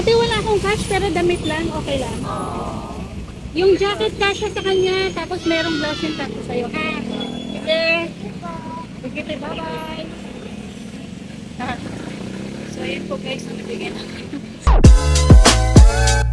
Ate, wala akong cash pero damit lang, okay lang. Yung jacket cash sa kanya, tapos merong blouse yung tapos sa'yo. Ha? Sige. Sige, bye-bye. So, yun po guys, ang nabigyan natin.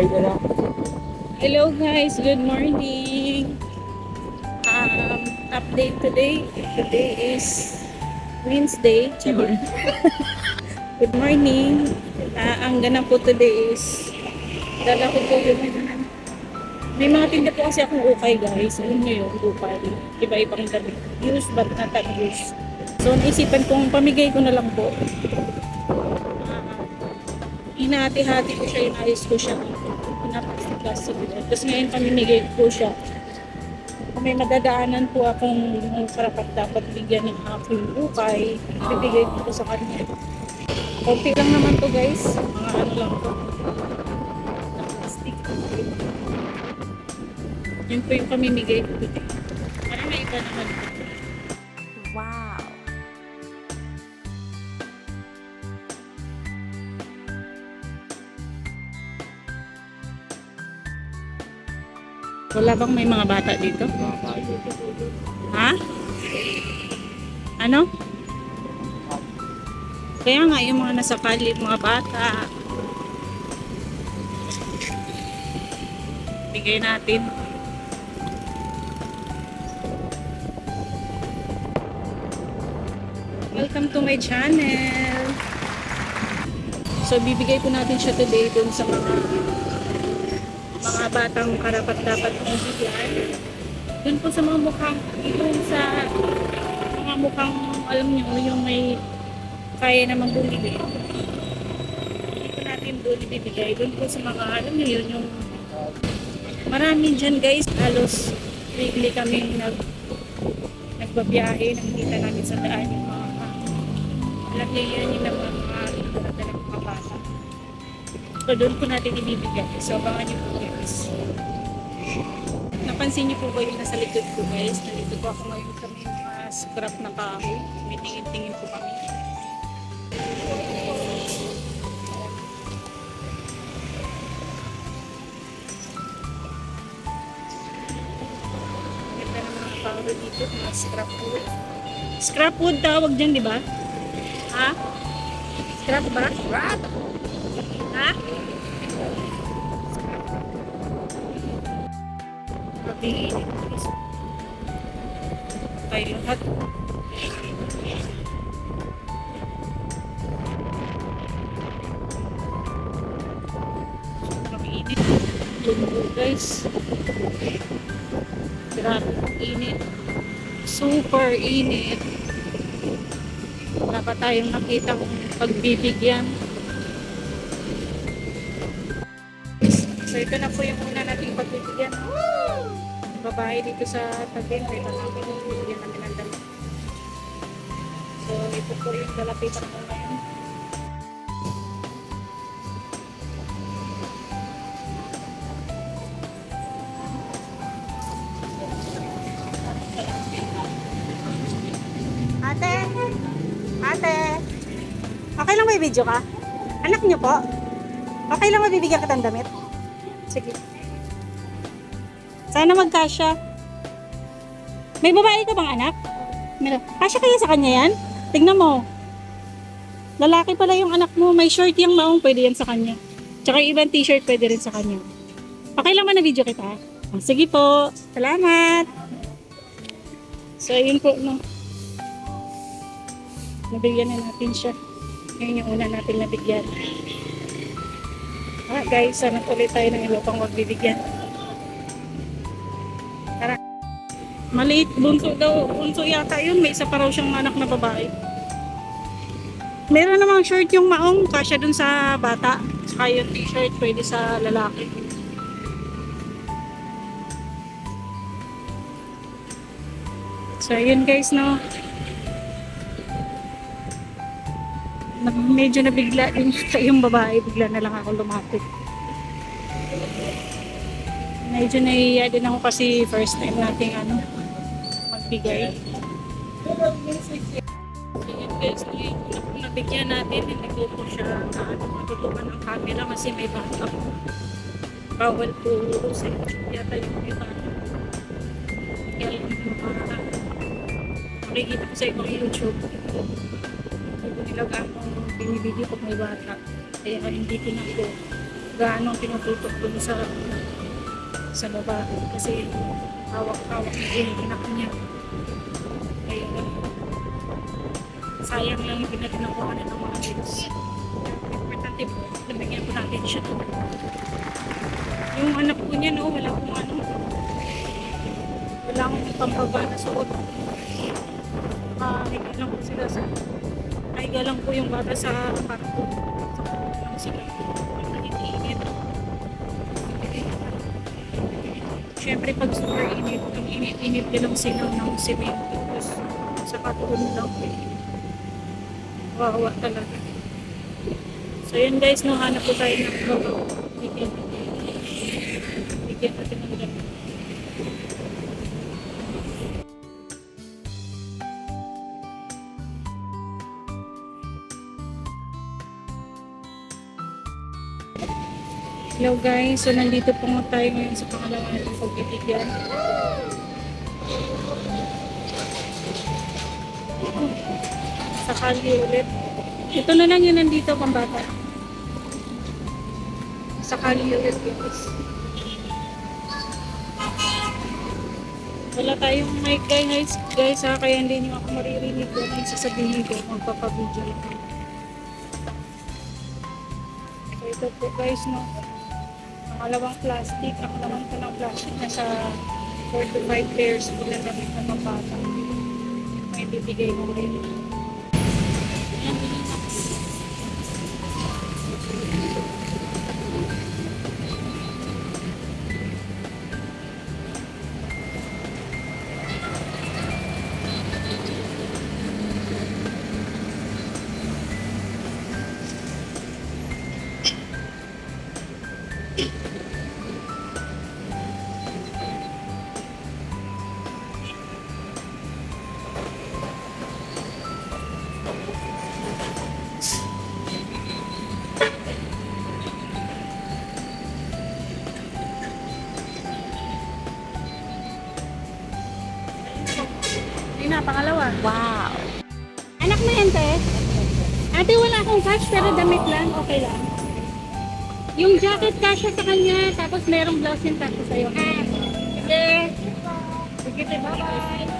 Hello guys, good morning. Um, update today. Today is Wednesday. Good morning. Ah, ang ganap po today is dala ko po yung may mga tinda po kasi akong ukay guys. Alam nyo yun, ukay. Iba-ibang damit. Use but not abuse. So, naisipan kong pamigay ko na lang po. Ah, hinati-hati ko siya, inayos ko siya. Pinapastik-plastik ko. Tapos ngayon pamimigay ko siya. Kung may madadaanan po akong karapat dapat bigyan ng aking ukay, bibigay ko po sa kanya. Konti lang naman to guys. Mga ano lang to. Plastic. Yun po yung pamimigay ko. Wala bang may mga bata dito? Ha? Ano? Kaya nga yung mga nasa kalye, mga bata. Bigay natin. Welcome to my channel. So bibigay po natin siya today dun sa mga mga batang karapat dapat mong bigyan. Dun po sa mga mukhang, dun sa mga mukhang, alam nyo, yung may kaya namang bumili. Dito natin doon ibibigay. Doon po sa mga, alam nyo yun, yung marami dyan guys, halos weekly kami nag nagbabiyahe, nakikita namin sa daan yung mga alam nyo yun, yung mga mga dalang mga bata. So doon po natin ibibigay. So abangan nyo po. Napansin niyo po ba yung nasa likod ko guys? Nandito po ako ngayon may mga scrap na kahoy. May tingin-tingin po kami. Ganda naman ang kahoy dito, mga scrap wood. Scrap wood tawag dyan, di ba? Ha? Scrap ba? Scrap? Guys. Tayo lahat. Sobrang init. Lumbo guys. Grabe init. Super init. Wala pa tayong nakita kung pagbibigyan. So ito na po yung una nating pagbibigyan. Babae dito sa tabi, may namin bibigyan namin ng damit. So ito po yung dalapitan ko ngayon. Ate! Ate! Okay lang may video ka? Anak niyo po? Okay lang mabibigyan kita ng damit? Sige. Sana magkasya. May babae ka bang anak? Meron. Kasya kaya sa kanya yan? Tignan mo. Lalaki pala yung anak mo. May short yung maong. Pwede yan sa kanya. Tsaka yung ibang t-shirt pwede rin sa kanya. Ba na video kita? Sige po. Salamat. So ayun po no. Nabigyan na natin siya. Ngayon yung una natin nabigyan. Ah, guys, sana ulit tayo ng iba pang magbibigyan. Maliit, bunso daw. Bunso yata yun. May isa pa raw siyang anak na babae. Meron namang shirt yung maong, kasya dun sa bata. Saka yung t-shirt, pwede sa lalaki. So, ayun guys, no. medyo nabigla din yung babae, bigla na lang ako lumapit. Medyo nahihiya din ako kasi first time nating ano, magbigay. Ayan guys, nabigyan natin, hindi ko po siya matutukan ng camera kasi may backup. Bawal po sa yata yung iba. Kaya lang yung mga makikita ko sa ibang YouTube. Hindi ko nila gaano binibideo pag may bata. Kaya hindi ko gaano tinututok dun sa sa babae kasi hawak-hawak na yung anak niya. Sayang lang yung pinaginawa na ng mga kids. Importante po, nabigyan po natin siya. Yung anak ko niya, no, wala pong ano, wala akong pambaba na suot. Nakahiga lang po sila sa, nakahiga lang po yung bata sa. Sa kwarto lang sila. Nanitinit. Siyempre pag super init, ang init-init din ang silaw ng semento. Tapos sa katuon lang. Wawa talaga. So yun guys, no, hanap po tayo ng babaw. Bigyan. Ng. Hello guys, so nandito po tayo ngayon sa pangalawa natin pagbibigyan. Sa kali ulit. Ito na lang yun nandito pang bata. Sa kali ulit guys. Wala tayong mic guys, guys ha, kaya hindi niyo ako maririnig kung ano sasabihin ko, magpapabideo lang. ako. So ito po guys, no, pangalawang plastic, ang laman ko plastic na sa 4 to 5 pairs po na damit na pambata. May bibigay ko ngayon. Akong cash, pero damit lang. Okay lang. Yung jacket kasya sa kanya, tapos merong blouse yung kasya sa'yo. Ha? Sige. Sige. Bye-bye.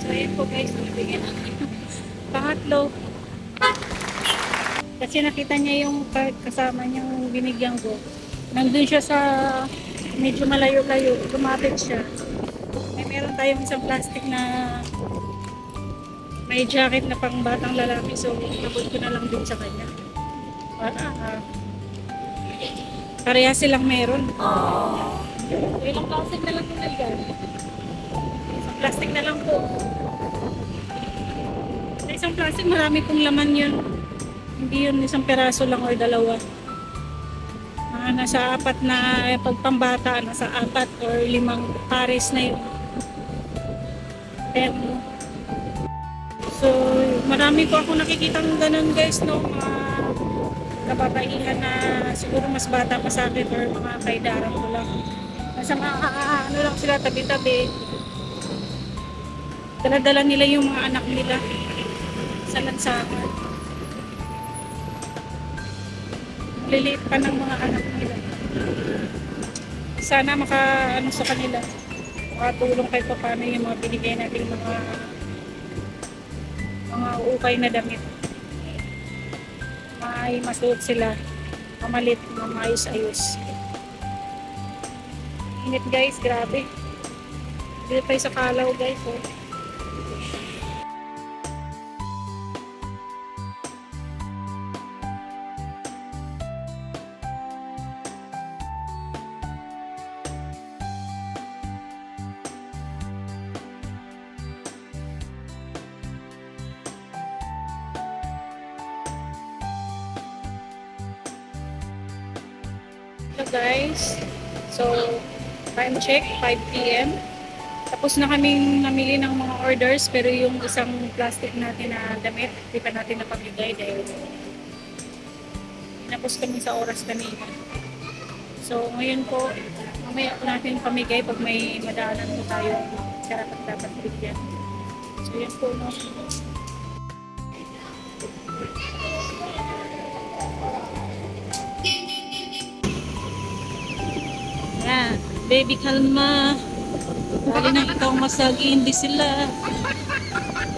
So, yun po guys, nabigyan natin. Pangatlo. Kasi nakita niya yung kasama niyang binigyan ko. Nandun siya sa medyo malayo-layo. Lumapit siya. May meron tayong isang plastic na may jacket na pang batang lalaki so inabot ko na lang din sa kanya. Para ah, pareha silang meron. So, ilang plastic na lang yung nalgan. Isang plastic na lang po. Sa isang plastic marami pong laman yun. Hindi yun isang peraso lang or dalawa. Mga nasa apat na eh, pagpambata, nasa apat or limang pares na yun. Pero, so, marami po ako nakikitang ganun guys, no, mga kababaihan na siguro mas bata pa sa akin or mga kaidaran ko lang. Nasa mga ah, ah, ano lang sila, tabi-tabi. Daladala nila yung mga anak nila sa lansangan. Liliit pa ng mga anak nila. Sana maka, ano sa kanila, makatulong kahit pa paano yung mga binigay natin mga mga ukay na damit. May masuot sila, mamalit, mga maayos-ayos. Init guys, grabe. Dito tayo sa Kalaw guys. Oh. So guys, so time check, 5 p.m. Tapos na kaming namili ng mga orders pero yung isang plastic natin na damit, di pa natin napamigay dahil tapos kami sa oras kanina. So ngayon po, mamaya po natin pamigay pag may madaanan po tayo karapat dapat bigyan. So yun po no. Baby kalma. Dali na ikaw masagi, hindi sila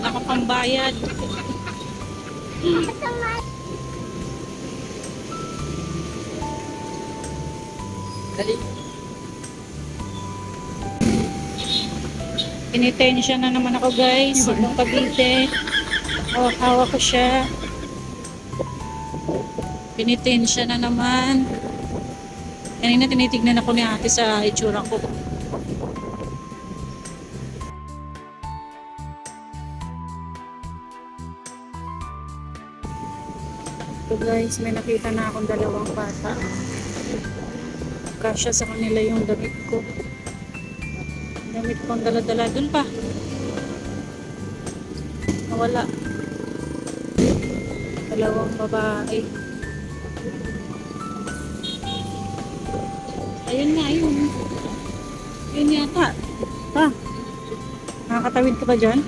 nakapambayad. Dali. Pinitensya na naman ako guys. Ibang Cavite. Hawak-hawak ko siya. Pinitensya na naman. Kanina tinitignan ako ni ate sa itsura ko. So guys, may nakita na akong dalawang bata. Kasya sa kanila yung damit ko. Damit ko ang dala-dala. Dun pa. Nawala. Dalawang babae. Ayun nga, ayun. Ayun yata. Ha? Nakakatawid ka ba dyan?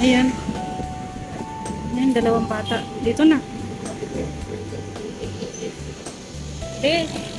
Ayan. Ayan, dalawang bata. Dito na. Eh.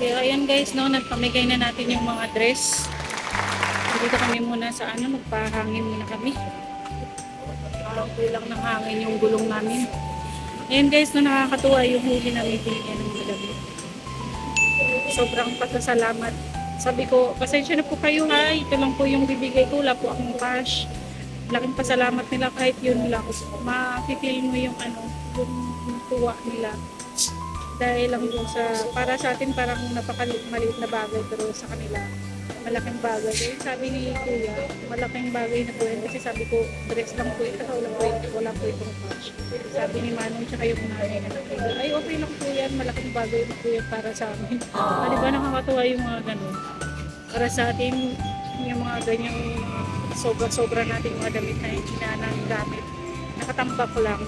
So, ayan guys, no, nagpamigay na natin yung mga dress. Dito kami muna sa ano, magpahangin muna kami. Parang kulang ng hangin yung gulong namin. Ayan guys, no, nakakatuwa yung huli namin binigyan ng madami. Sobrang pasasalamat. Sabi ko, pasensya na po kayo ha, ito lang po yung bibigay ko, wala po akong cash. Laking pasalamat nila kahit yun lang. Makikil mo yung ano, yung tuwa nila dahil lang yung sa para sa atin parang napakaliit na bagay pero sa kanila malaking bagay. Kaya sabi ni Kuya, malaking bagay na po yan kasi sabi ko, dress lang po ito, wala po ito, wala po itong cash. Sabi ni Manong tsaka yung nanay na ay okay lang po yan, malaking bagay na po yan para sa amin. Di ba nakakatuwa yung mga ganun? Para sa atin, yung mga ganyang sobra-sobra nating mga damit na hindi na namin gamit. Nakatambak lang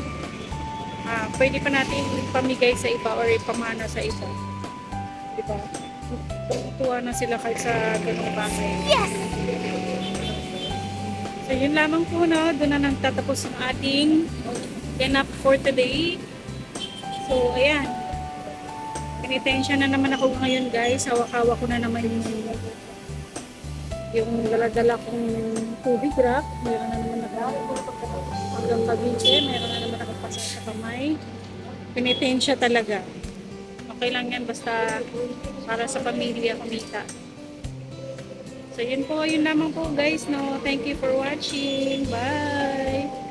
ah, pwede pa natin pamigay sa iba or ipamana sa iba. Di ba? Tuwa na sila kahit sa ganung bagay. Yes! So, yun lamang po, no? Doon na nagtatapos ang ating ganap for today. So, ayan. Pinitensya na naman ako ngayon, guys. Hawak-hawak ko na naman yung yung dala-dala kong tubig rack. Meron na naman ako hanggang Cavite. Meron na naman sa kamay. Pinitensya talaga. Okay lang yan basta para sa pamilya kumita. So yun po, yun lamang po guys. No? Thank you for watching. Bye!